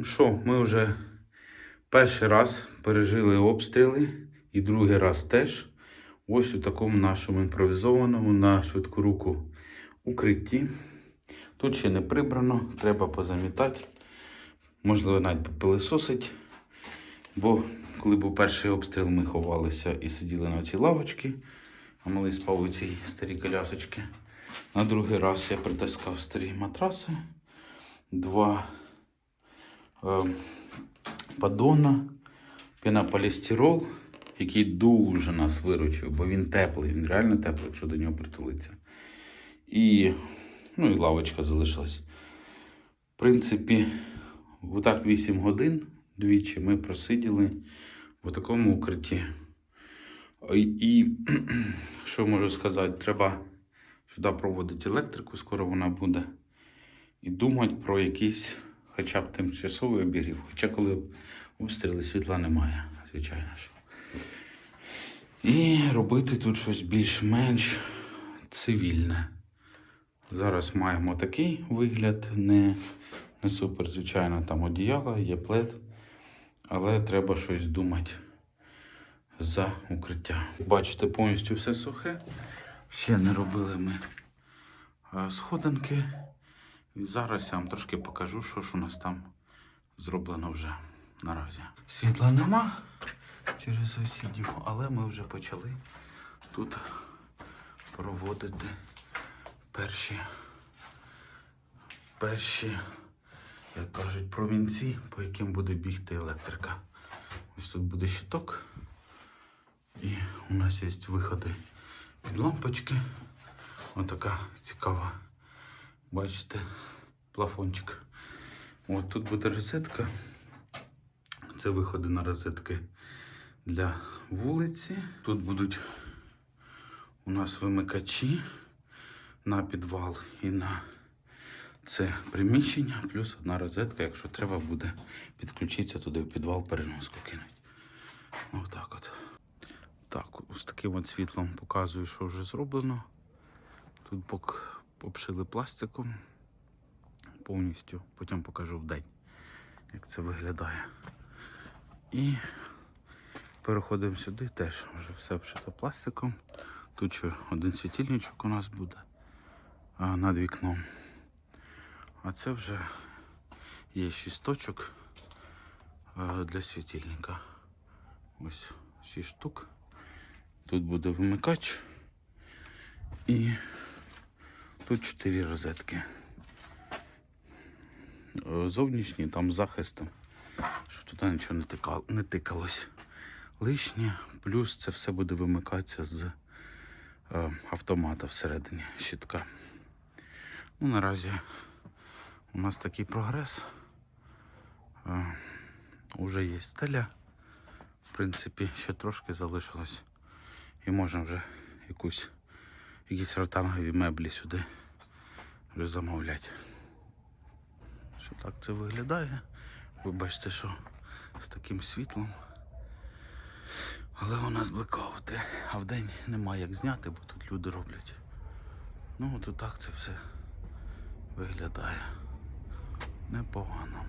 Ну що, ми вже перший раз пережили обстріли і другий раз теж. Ось у такому нашому імпровізованому на швидку руку укритті. Тут ще не прибрано, треба позамітати. Можливо, навіть попилисосить. Бо коли був перший обстріл, ми ховалися і сиділи на цій лавочці, а малий спав у цій старій колясочці. На другий раз я притискав старі матраси, два е, падона, пенополістирол, який дуже нас виручив, бо він теплий, він реально теплий, якщо до нього притулиться. І, ну, і лавочка залишилась. В принципі, отак 8 годин двічі ми просиділи в такому укритті. І, і що можу сказати, треба сюди проводити електрику, скоро вона буде. І думати про якийсь хоча б тимчасовий обігрів. Хоча коли обстріли світла немає, звичайно ж. І робити тут щось більш-менш цивільне. Зараз маємо такий вигляд, не, не супер, звичайно, там одіяло, є плед, але треба щось думати за укриття. Бачите, повністю все сухе. Ще не робили ми сходинки. І зараз я вам трошки покажу, що ж у нас там зроблено вже наразі. Світла нема через сусідів, але ми вже почали тут проводити перші, перші, як кажуть, промінці, по яким буде бігти електрика. Ось тут буде щиток. І у нас є виходи від лампочки. Ось така цікава. Бачите, плафончик. От тут буде розетка. Це виходи на розетки для вулиці. Тут будуть у нас вимикачі на підвал і на це приміщення, плюс одна розетка, якщо треба буде підключитися туди в підвал, переноску кинуть. Отак от. Так, ось таким от світлом показую, що вже зроблено. Тут бок обшили пластиком повністю. Потім покажу в день, як це виглядає. І переходимо сюди, теж вже все обшито пластиком. Тут ще один світильничок у нас буде а, над вікном. А це вже є шість точок для світильника. Ось шість штук. Тут буде вимикач. І тут чотири розетки. Е, Зовнішні там з захистом, щоб туди нічого не, тикало, не тикалось. Лишнє, плюс це все буде вимикатися з е, автомата всередині щитка. Ну, наразі у нас такий прогрес. Е, уже є стеля. В принципі, ще трошки залишилось. І можна вже якусь, якісь ротангові меблі сюди вже замовляти. Що так це виглядає. Ви бачите, що з таким світлом. Але у нас блекаути, а вдень немає як зняти, бо тут люди роблять. Ну от так це все виглядає. Непогано.